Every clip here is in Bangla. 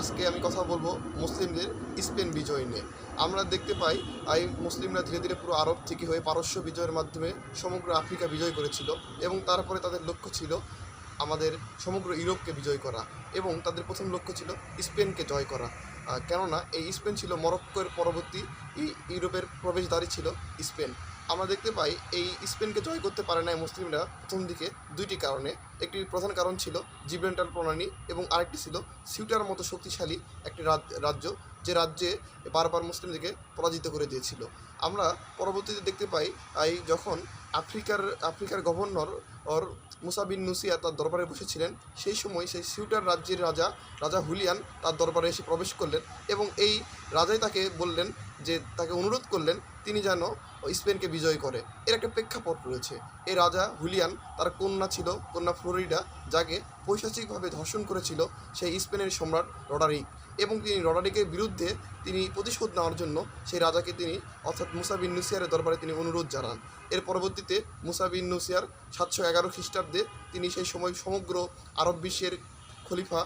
আজকে আমি কথা বলব মুসলিমদের স্পেন বিজয় নিয়ে। আমরা দেখতে পাই এই মুসলিমরা ধীরে ধীরে পুরো আরব থেকে হয়ে পারস্য বিজয়ের মাধ্যমে সমগ্র আফ্রিকা বিজয় করেছিল এবং তারপরে তাদের লক্ষ্য ছিল আমাদের সমগ্র ইউরোপকে বিজয় করা এবং তাদের প্রথম লক্ষ্য ছিল স্পেনকে জয় করা। কেননা এই স্পেন ছিল মরক্কোর পরবর্তী ইউরোপের প্রবেশদ্বারই ছিল স্পেন। আমরা দেখতে পাই এই স্পেনকে জয় করতে পারে নাই মুসলিমরা প্রথম দিকে দুইটি কারণে। একটি প্রধান কারণ ছিল জিব্রেন্টাল প্রণালী এবং আরেকটি ছিল সিউটার মতো শক্তিশালী একটি রাজ- রাজ্য। যে রাজ্যে বারবার মুসলিমদেরকে পরাজিত করে দিয়েছিল। আমরা পরবর্তীতে দেখতে পাই এই যখন আফ্রিকার আফ্রিকার গভর্নর ওর মুসাবিন নুসিয়া তার দরবারে বসেছিলেন, সেই সময় সেই সিউটার রাজ্যের রাজা রাজা হুলিয়ান তার দরবারে এসে প্রবেশ করলেন এবং এই রাজাই তাকে বললেন যে, তাকে অনুরোধ করলেন তিনি যেন স্পেনকে বিজয় করে। এর একটা প্রেক্ষাপট রয়েছে। এই রাজা হুলিয়ান তার কন্যা ছিল, কন্যা ফ্লোরিডা, যাকে পৈশাচিকভাবে ধর্ষণ করেছিল সেই স্পেনের সম্রাট রডারিক এবং তিনি রডারিকের বিরুদ্ধে তিনি প্রতিশোধ নেওয়ার জন্য সেই রাজাকে তিনি, অর্থাৎ মুসাবিন নুসিয়ারের দরবারে তিনি অনুরোধ জানান। এর পরবর্তীতে মুসাবিন নুসিয়ার সাতশো এগারো খ্রিস্টাব্দে তিনি সেই সময় সমগ্র আরব বিশ্বের খলিফা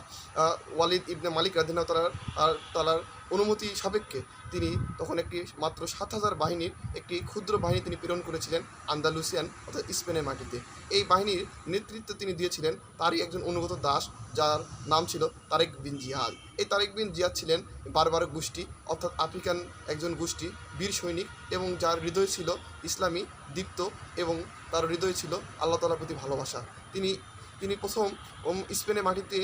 ওয়ালিদ ইবনে মালিক রাদিনা তালার আর তালার অনুমতি সাপেক্ষে তিনি তখন একটি মাত্র সাত হাজার বাহিনীর একটি ক্ষুদ্র বাহিনী তিনি প্রেরণ করেছিলেন আন্দালুসিয়ান, অর্থাৎ স্পেনের মাটিতে। এই বাহিনীর নেতৃত্ব তিনি দিয়েছিলেন তারই একজন অনুগত দাস, যার নাম ছিল তারেক বিন জিয়াদ। এই তারেক বিন জিয়াদ ছিলেন বারবার গোষ্ঠী, অর্থাৎ আফ্রিকান একজন গোষ্ঠী, বীর সৈনিক, এবং যার হৃদয় ছিল ইসলামী, দীপ্ত, এবং তার হৃদয় ছিল আল্লাহ তালার প্রতি ভালোবাসা। তিনি তিনি প্রথম ওম স্পেনের মাটিতে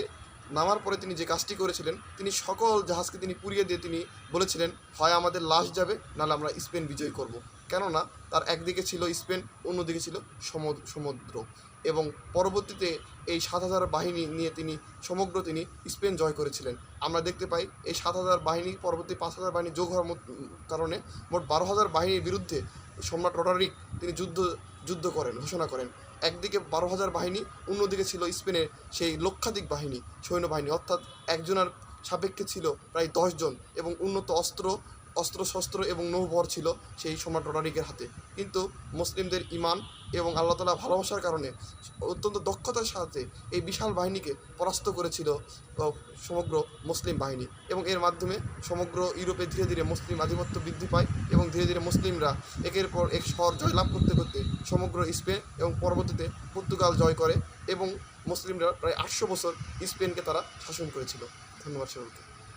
নামার পরে তিনি যে কাজটি করেছিলেন, তিনি সকল জাহাজকে তিনি পুড়িয়ে দিয়ে তিনি বলেছিলেন, হয় আমাদের লাশ যাবে, নাহলে আমরা স্পেন বিজয় করব। কেননা, তার একদিকে ছিল স্পেন, অন্যদিকে ছিল সমুদ্র সমুদ্র। এবং পরবর্তীতে এই সাত হাজার বাহিনী নিয়ে তিনি, সমগ্র তিনি স্পেন জয় করেছিলেন। আমরা দেখতে পাই, এই সাত হাজার বাহিনী পরবর্তী পাঁচ হাজার বাহিনী যোগ হওয়ার কারণে মোট বারো হাজার বাহিনীর বিরুদ্ধে সম্রাট রটারিক তিনি যুদ্ধ যুদ্ধ করেন, ঘোষণা করেন। একদিকে বারো হাজার বাহিনী, অন্যদিকে ছিল স্পেনের সেই লক্ষাধিক বাহিনী, সৈন্যবাহিনী। অর্থাৎ একজনের সাপেক্ষে ছিল প্রায় দশজন এবং উন্নত অস্ত্র অস্ত্র শস্ত্র এবং নৌবহর ছিল সেই সম্রাট রটারিকের হাতে। কিন্তু মুসলিমদের ইমান এবং আল্লাহ তালা ভালোবাসার কারণে অত্যন্ত দক্ষতার সাথে এই বিশাল বাহিনীকে পরাস্ত করেছিল সমগ্র মুসলিম বাহিনী এবং এর মাধ্যমে সমগ্র ইউরোপে ধীরে ধীরে মুসলিম আধিপত্য বৃদ্ধি পায় এবং ধীরে ধীরে মুসলিমরা একের পর এক শহর জয়লাভ করতে করতে সমগ্র স্পেন এবং পরবর্তীতে পর্তুগাল জয় করে এবং মুসলিমরা প্রায় আটশো বছর স্পেনকে তারা শাসন করেছিল। ধন্যবাদ সকলকে